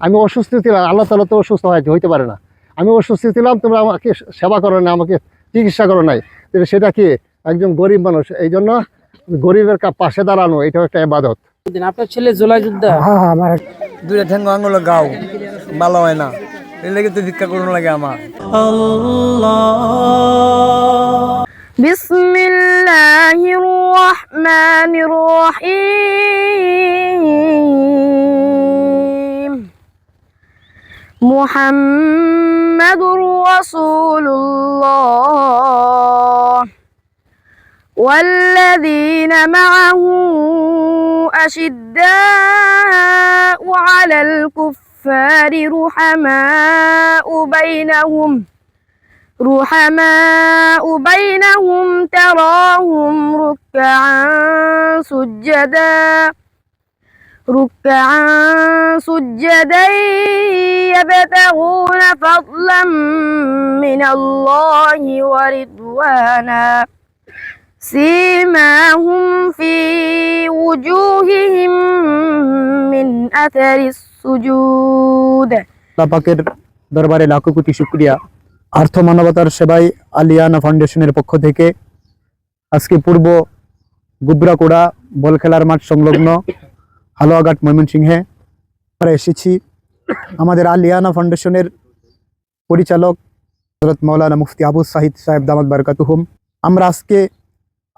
আমি অসুস্থ ছিলাম আল্লাহ তালা তো অসুস্থ হয় হইতে পারে না। আমি অসুস্থ ছিলাম তোমরা আমাকে সেবা করো না আমাকে চিকিৎসা করো নাই। সেটা কি? একজন গরিব মানুষ এই জন্য গরিবের পাশে দাঁড়ানো এটা একটা এবাদত আপনার ছেলে জোলা যুদ্ধ হ্যাঁ হ্যাঁ আমার গাও ভালো হয় না। এই লেগে তো ভিক্ষা করুন লাগে আমার। محمد رسول الله. والذين معه أشداء على الكفار رحماء بينهم رحماء بينهم تراهم ركعا سجدا. ركعا سجدا يبتغون فضلا من الله ورضوانا سيماهم في وجوههم من أثر السجود আল্লাহ পাকের দরবারে লাখো কোটি শুক্রিয়া আর্থ মানবতার সেবায় আলিয়ানা ফাউন্ডেশনের পক্ষ থেকে আজকে পূর্ব গুবরাকোড়া বল খেলার মাঠ সংলগ্ন হালুয়াঘাট ময়মনসিংহে আমরা এসেছি আমাদের আলিয়ানা ফাউন্ডেশনের পরিচালক হজরত মৌলানা মুফতি আবু সাহিদ সাহেব দামাদ বারকাতুহুম। আমরা আজকে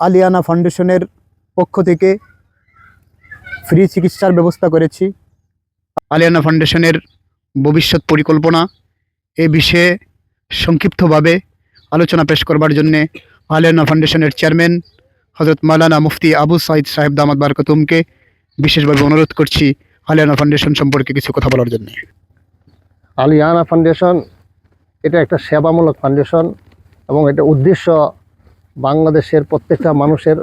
আলিয়ানা ফাউন্ডেশনের পক্ষ থেকে ফ্রি চিকিৎসার ব্যবস্থা করেছি। আলিয়ানা ফাউন্ডেশনের ভবিষ্যৎ পরিকল্পনা এ বিষয়ে সংক্ষিপ্তভাবে আলোচনা পেশ করবার জন্যে আলিয়ানা ফাউন্ডেশনের চেয়ারম্যান হজরত মৌলানা মুফতি আবু সাইদ সাহেব দামাদ বারকাতুমকে বিশেষভাবে অনুরোধ করছি আলিয়ানা ফাউন্ডেশন সম্পর্কে কিছু কথা বলার জন্য। আলিয়ানা ফাউন্ডেশন, এটা একটা সেবামূলক ফাউন্ডেশন এবং এটা উদ্দেশ্য বাংলাদেশের প্রত্যেকটা মানুষের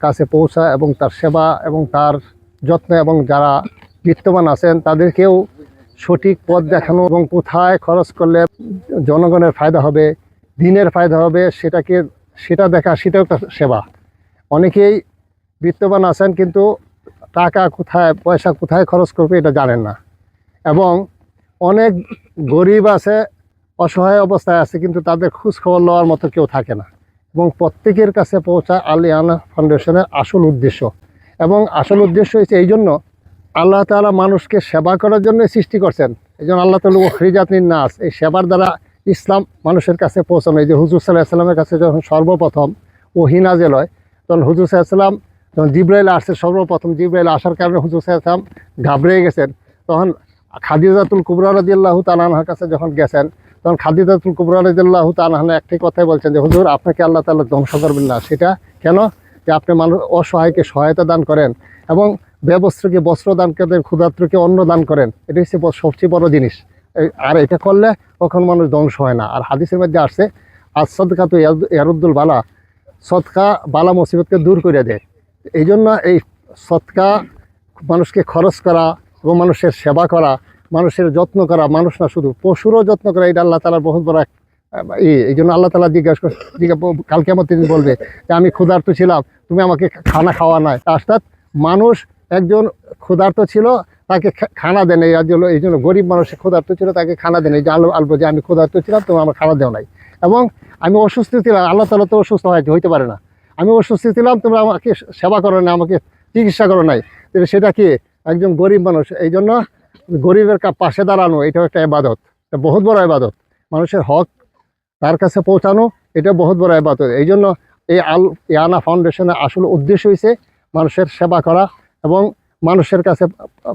কাছে পৌঁছা এবং তার সেবা এবং তার যত্ন এবং যারা বিত্তমান আছেন, তাদেরকেও সঠিক পথ দেখানো এবং কোথায় খরচ করলে জনগণের ফায়দা হবে, দিনের ফায়দা হবে, সেটাকে, সেটা দেখা, সেটাও একটা সেবা। অনেকেই বিত্তবান আছেন কিন্তু টাকা কোথায়, পয়সা কোথায় খরচ করবে এটা জানেন না। এবং অনেক গরিব আছে, অসহায় অবস্থায় আছে, কিন্তু তাদের খোঁজ খবর লওয়ার মতো কেউ থাকে না। এবং প্রত্যেকের কাছে পৌঁছা আলিয়ানা ফাউন্ডেশনের আসল উদ্দেশ্য। এবং আসল উদ্দেশ্য হচ্ছে এই জন্য আল্লাহ তাআলা মানুষকে সেবা করার জন্য সৃষ্টি করছেন। এই জন্য আল্লাহ তালা হরিজাতনির নাস এই সেবার দ্বারা ইসলাম মানুষের কাছে পৌঁছানো। এই যে হুজুর সাল্লাহ সাল্লামের কাছে যখন সর্বপ্রথম ওহিনাজেল হয়, তখন হুজুর সাল্লাম যখন জিব্রাইল আসছে, সর্বপ্রথম জিব্রাইল আসার কারণে হুজুর সাল্লাম ঘাবড়ে গেছেন। তখন খাদিজাতুল কুবরা রাদিয়াল্লাহু তালানহার কাছে যখন গেছেন, তখন খাদিজাতুল কুবরা রাদিয়াল্লাহু তালাহা একটি কথাই বলছেন যে, হুজুর, আপনাকে আল্লাহ তাআলা ধ্বংস করবেন না। সেটা কেন? যে আপনি মানুষ অসহায়কে সহায়তা দান করেন এবং ব্যবস্ত্রকে, বস্ত্র দান করেন ক্ষুধাত্রকে অন্ন দান করেন। এটা হচ্ছে সবচেয়ে বড় জিনিস। আর এটা করলে কখন মানুষ ধ্বংস হয় না। আর হাদিসের মধ্যে আসছে আর সদকা তো ইয়ারুদ্দুল বালা। সৎকা বালা মুসিবতকে দূর করে দেয়। এই জন্য এই সৎকা, মানুষকে খরচ করা এবং মানুষের সেবা করা, মানুষের যত্ন করা, মানুষ না শুধু, পশুরও যত্ন করা, এটা আল্লাহ তালার বহুত বড় এই জন্য আল্লাহ তালা জিজ্ঞাসা জিজ্ঞাসা কালকে আমার তিনি বলবে যে, আমি ক্ষুধার্ত ছিলাম, তুমি আমাকে খানা খাওয়া নাই। অর্থাৎ মানুষ একজন ক্ষুধার্ত ছিল, তাকে খানা দেন এই জন্য এই জন্য গরিব মানুষের ক্ষুধার্ত ছিল, তাকে খানা দেন এই যে আলো আলবো যে, আমি ক্ষুধার্ত ছিলাম তুমি আমার খানা দেও নাই। এবং আমি অসুস্থ ছিলাম, আল্লাহ তালা তো অসুস্থ হয়তো হইতে পারে না। আমি অসুস্থ ছিলাম, তোমরা আমাকে সেবা করো না আমাকে চিকিৎসা করো নাই। সেটা কি? একজন গরিব মানুষ। এই জন্য গরিবের পাশে দাঁড়ানো, এটাও একটা এবাদত এটা বহুত বড় এবাদত মানুষের হক তার কাছে পৌঁছানো, এটা বহুত বড় এবাদত এই জন্য এই আল ইয়ানা ফাউন্ডেশনের আসল উদ্দেশ্য হয়েছে মানুষের সেবা করা এবং মানুষের কাছে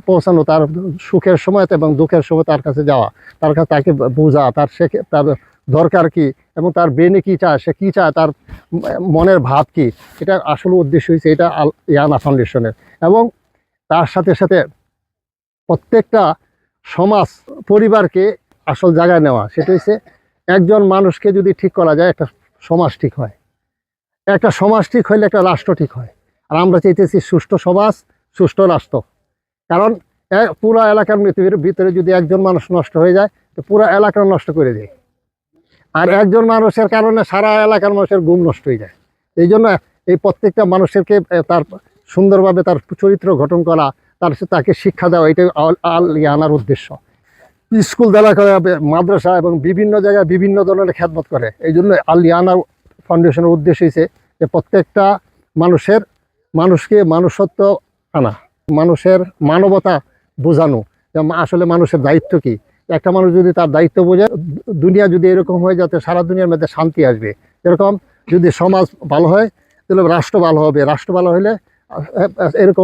পৌঁছানো, তার সুখের সময় এবং দুঃখের সময় তার কাছে যাওয়া। তার কাছে তাকে বোঝা, তার সে তার দরকার কি? এবং তার ব্রেনে কী চায়, সে কী চায়, তার মনের ভাব কি? এটা আসল উদ্দেশ্য হয়েছে এটা ইয়ানা ফাউন্ডেশনের এবং তার সাথে সাথে প্রত্যেকটা সমাজ, পরিবারকে আসল জায়গায় নেওয়া, সেটা হচ্ছে একজন মানুষকে যদি ঠিক করা যায়, একটা সমাজ ঠিক হয়। একটা সমাজ ঠিক হইলে একটা রাষ্ট্র ঠিক হয়। আর আমরা চাইতেছি সুষ্ঠু সমাজ, সুষ্ঠু রাষ্ট্র। কারণ পুরো এলাকার ভিতরে ভিতরে যদি একজন মানুষ নষ্ট হয়ে যায়, তো পুরো এলাকা নষ্ট করে দেয়। আর একজন মানুষের কারণে সারা এলাকার মানুষের ঘুম নষ্ট হয়ে যায়। এই জন্য এই প্রত্যেকটা মানুষেরকে তার সুন্দরভাবে তার চরিত্র গঠন করা তার তাকে শিক্ষা দেওয়া এটাই আল আল ইয়ানার উদ্দেশ্য। স্কুল দেলা করে মাদ্রাসা এবং বিভিন্ন জায়গায় বিভিন্ন ধরনের খেদমত করে। এই জন্য আলিয়ানা ফাউন্ডেশনের উদ্দেশ্য হয়েছে যে প্রত্যেকটা মানুষের মানুষকে মানুষত্ব আনা মানুষের মানবতা বোঝানো। আসলে মানুষের দায়িত্ব কি? একটা মানুষ যদি তার দায়িত্ব বোঝে, দুনিয়া যদি এরকম হয় যাতে সারা দুনিয়ার মধ্যে শান্তি আসবে। এরকম যদি সমাজ ভালো হয়, তাহলে রাষ্ট্র ভালো হবে। রাষ্ট্র ভালো হলে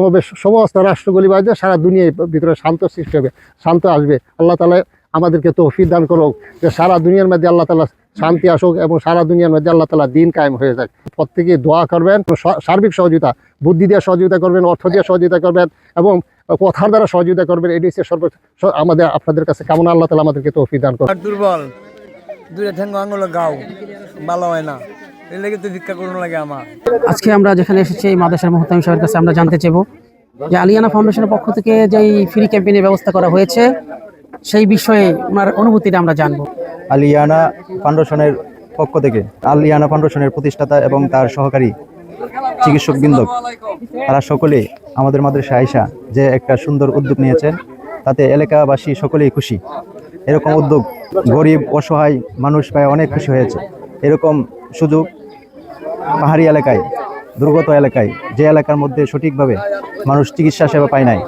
হবে, সমস্ত রাষ্ট্রগুলি বাজে সারা দুনিয়ার ভিতরে শান্ত সৃষ্টি হবে, শান্ত আসবে। আল্লাহ তালা আমাদেরকে তৌফিক দান করুক, যে সারা দুনিয়ার মধ্যে আল্লাহ তালা শান্তি আসুক এবং সারা দুনিয়ার মধ্যে আল্লাহ তালা দিন কায়েম হয়ে যাক। প্রত্যেকে দোয়া করবেন সার্বিক সহযোগিতা, বুদ্ধি দিয়ে সহযোগিতা করবেন, অর্থ দিয়ে সহযোগিতা করবেন এবং কথার দ্বারা সহযোগিতা করবেন এটি হচ্ছে সর্ব আমাদের আপনাদের কাছে কেমন? আল্লাহ তালা আমাদেরকে তৌফিক দান করুন। আর দুর্বল দুইটা ঠ্যাঙ্গ আঙুল গাও ভালো হয় না। এই লেগে তো ভিক্ষা করুন লাগে আমার। আজকে আমরা যেখানে এসেছি এই মাদ্রাসার সাহেবের কাছে আমরা জানতে চাইব যে আলিয়ানা ফাউন্ডেশনের পক্ষ থেকে যে ফ্রি ক্যাম্পেইনের ব্যবস্থা করা হয়েছে সেই বিষয়ে ওনার অনুভূতিটা আমরা জানব। আলিয়ানা ফাউন্ডেশনের পক্ষ থেকে আলিয়ানা ফাউন্ডেশনের প্রতিষ্ঠাতা এবং তার সহকারী চিকিৎসক বৃন্দ তারা সকলে আমাদের মাদ্রাসা আয়সা যে একটা সুন্দর উদ্যোগ নিয়েছেন, তাতে এলাকাবাসী সকলেই খুশি। এরকম উদ্যোগ গরিব, অসহায় মানুষ পায় অনেক খুশি হয়েছে। এরকম সুযোগ পাহাড়ি এলাকায়, দুর্গত এলাকায়, যে এলাকার মধ্যে সঠিকভাবে মানুষ চিকিৎসা সেবা পায় নাই,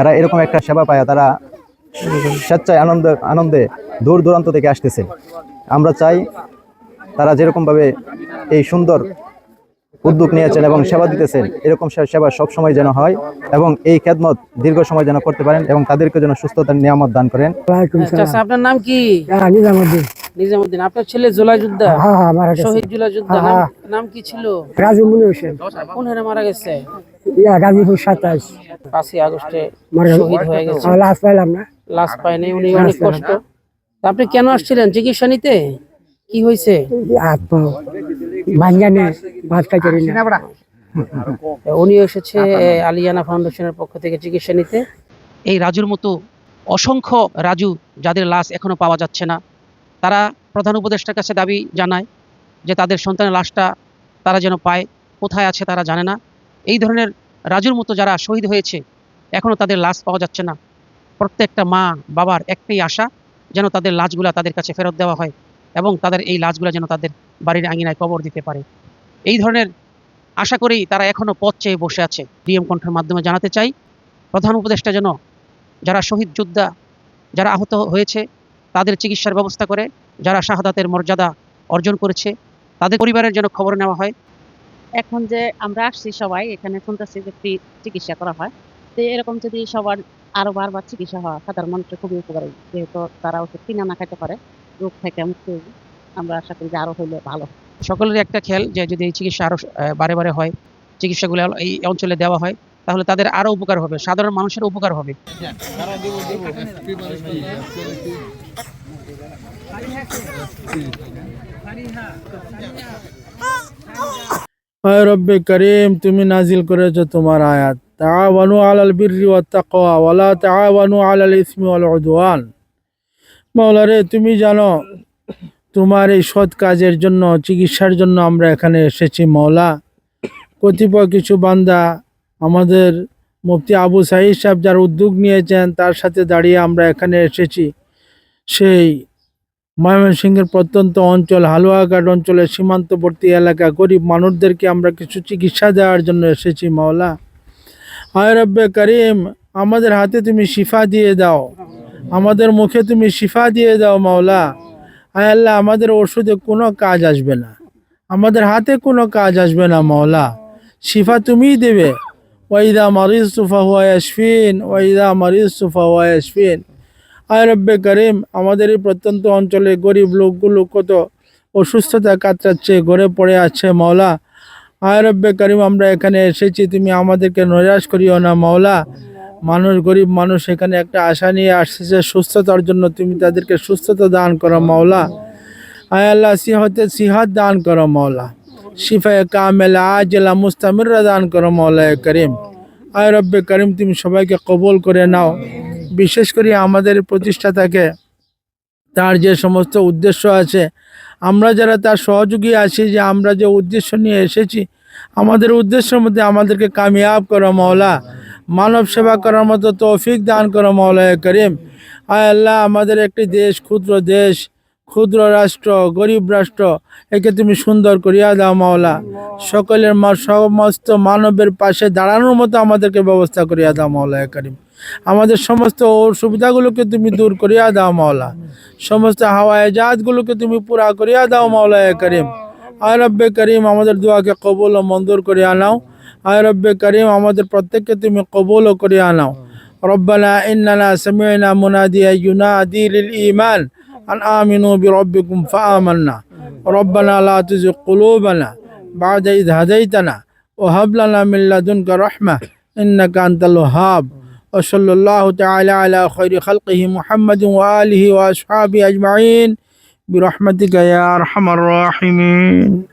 এরা এরকম একটা সেবা পায়, তারা স্বেচ্ছায় আনন্দ, আনন্দে দূর দূরান্ত থেকে আসতেছে। আমরা চাই তারা যেরকমভাবে এই সুন্দর উদ্যোগ নিয়েছেন এবং সেবা দিতেছেন। এরকম সেবা সব সময় যেন হয় এবং এই খেদমত দীর্ঘ সময় যেন করতে পারেন এবং তাদেরকে যেন সুস্থতার নিয়ামত দান করেন। আচ্ছা আপনার নাম কি? নিজামুদ্দিন। নিজামুদ্দিন আপনার ছেলে জোলা যোদ্ধা হ্যাঁ হ্যাঁ মারা গেছে। শহীদ জোলা যোদ্ধা হ্যাঁ। নাম- কি ছিল? রাজু মুনি হোসেন। কোন হারে মারা গেছে? ইয়া গাজীপুর সাতাইশ পাঁচই আগস্টে শহীদ হয়ে গেছে। লাশ পাইলাম না। লাশ পায়নি উনি অনেক কষ্ট। আপনি কেন আসছিলেন? চিকিৎসা নিতে? কি হয়েছে? ভাঙ্গানে ভাত খাইতে পারি না। উনি এসেছে আলিয়ানা ফাউন্ডেশনের পক্ষ থেকে চিকিৎসা নিতে। এই রাজুর মতো অসংখ্য রাজু যাদের লাশ এখনও পাওয়া যাচ্ছে না তারা প্রধান উপদেষ্টার কাছে দাবি জানায় যে তাদের সন্তানের লাশটা তারা যেন পায় কোথায় আছে তারা জানে না। এই ধরনের রাজুর মতো যারা শহীদ হয়েছে এখনও তাদের লাশ পাওয়া যাচ্ছে না। প্রত্যেকটা মা বাবার একটাই আশা যেন তাদের লাশগুলা তাদের কাছে ফেরত দেওয়া হয়। এবং তাদের এই লাশগুলা যেন তাদের বাড়ির আঙিনায় কবর দিতে পারে। এই ধরনের আশা করেই তারা এখনও পথ চেয়ে বসে আছে। ডিএম কণ্ঠের মাধ্যমে জানাতে চাই, প্রধান উপদেষ্টা যেন যারা শহীদ যোদ্ধা, যারা আহত হয়েছে, তাদের চিকিৎসার ব্যবস্থা করে, যারা শাহাদাতের মর্যাদা অর্জন করেছে, তাদের পরিবারের যেন খবর নেওয়া হয়। এখন যে আমরা আসছি সবাই, এখানে শুনতেছি যে ফ্রি চিকিৎসা করা হয়। তো এরকম যদি সবার আরও বারবার চিকিৎসা হয়, সাধারণ মানুষের খুবই উপকারী, যেহেতু তারা ওষুধ কিনে না খাইতে পারে। রোগ থেকে মুক্তি। আমরা আশা করি যে আরও হইলে ভালো হয়। সকলের একটা খেয়াল যে যদি এই চিকিৎসা আরও বারে বারে হয়, চিকিৎসাগুলো এই অঞ্চলে দেওয়া হয়, তাহলে তাদের আরও উপকার হবে, সাধারণ মানুষের উপকার হবে রব্বে করিম, তুমি নাজিল করেছ তোমার আয়াত আলাল বিররি ওয়াত তাকওয়া আলাল ইসমি উদওয়ান মাওলা রে তুমি জানো, তোমার এই সৎ কাজের জন্য, চিকিৎসার জন্য আমরা এখানে এসেছি মাওলা কতিপয় কিছু বান্দা আমাদের মুফতি আবু সাহিদ সাহেব যার উদ্যোগ নিয়েছেন, তার সাথে দাঁড়িয়ে আমরা এখানে এসেছি। সেই ময়মনসিংহের প্রত্যন্ত অঞ্চল, হালুয়াঘাট অঞ্চলের সীমান্তবর্তী এলাকা, গরিব মানুষদেরকে আমরা কিছু চিকিৎসা দেওয়ার জন্য এসেছি মাওলা হায় রব্বে করিম, আমাদের হাতে তুমি শিফা দিয়ে দাও। আমাদের মুখে তুমি শিফা দিয়ে দাও, মাওলা। আয় আল্লাহ, আমাদের ওষুধে কোনো কাজ আসবে না। আমাদের হাতে কোনো কাজ আসবে না, মাওলা। শিফা তুমিই দেবে। ওয়াইদা মারিজ তুফা হুয়া ইয়াশফিন ওয়াইদা মারিজ তুফা হুয়া ইয়াশফিন। আয় রব্বে করিম, আমাদের এই প্রত্যন্ত অঞ্চলে গরিব লোকগুলো কত অসুস্থতা কাতরাচ্ছে ঘরে পড়ে আছে, মাওলা। আয় রব্বে করিম, আমরা এখানে এসেছি, তুমি আমাদেরকে নৈরাশ করিও না, মাওলা। মানুষ, গরিব মানুষ এখানে একটা আশা নিয়ে আসছে সুস্থতার জন্য তুমি তাদেরকে সুস্থতা দান করো মাওলা। আয় আল্লাহ, সিহতে সিহাত দান করো মাওলা। শিফায় কামেলা, আজলা, মুস্তামিররা দান করো মাওলা করিম। আয় রব্বে করিম, তুমি সবাইকে কবল করে নাও। বিশেষ করে আমাদের প্রতিষ্ঠাতাকে তার যে সমস্ত উদ্দেশ্য আছে, আমরা যারা তার সহযোগী আছি, যে আমরা যে উদ্দেশ্য নিয়ে এসেছি, আমাদের উদ্দেশ্যের মধ্যে আমাদেরকে কামিয়াব করো মাওলা। মানব সেবা করার মতো তৌফিক দান করো মাওলা করিম। আয় আল্লাহ, আমাদের একটি দেশ, ক্ষুদ্র দেশ, ক্ষুদ্র রাষ্ট্র, গরিব রাষ্ট্র, একে তুমি সুন্দর করিয়া দাও মাওলা সকলের সমস্ত মানবের পাশে দাঁড়ানোর মতো আমাদেরকে ব্যবস্থা করিয়া দাও মাওলা করিম। আমাদের সমস্ত অসুবিধাগুলোকে তুমি দূর করিয়া দাও মাওলা সমস্ত হাওয়ায় জাহাজগুলোকে তুমি পুরা করিয়া দাও মাওলা করিম। আয় রব্বে করিম, আমাদের দোয়াকে কবুল ও মঞ্জুর করিয়া আনাও আয় রব্বে করিম আমাদের প্রত্যেককে তুমি কবুল ও করে আনাও ربنا إننا سمعنا مناديا ينادي للإيمان أن آمنوا بربكم فآمنا ربنا لا تزغ قلوبنا بعد إذ هديتنا وهب لنا من لدنك رحمة إنك أنت الوهاب وصلى الله تعالى على خير خلقه محمد وآله وأصحابه أجمعين برحمتك يا أرحم الراحمين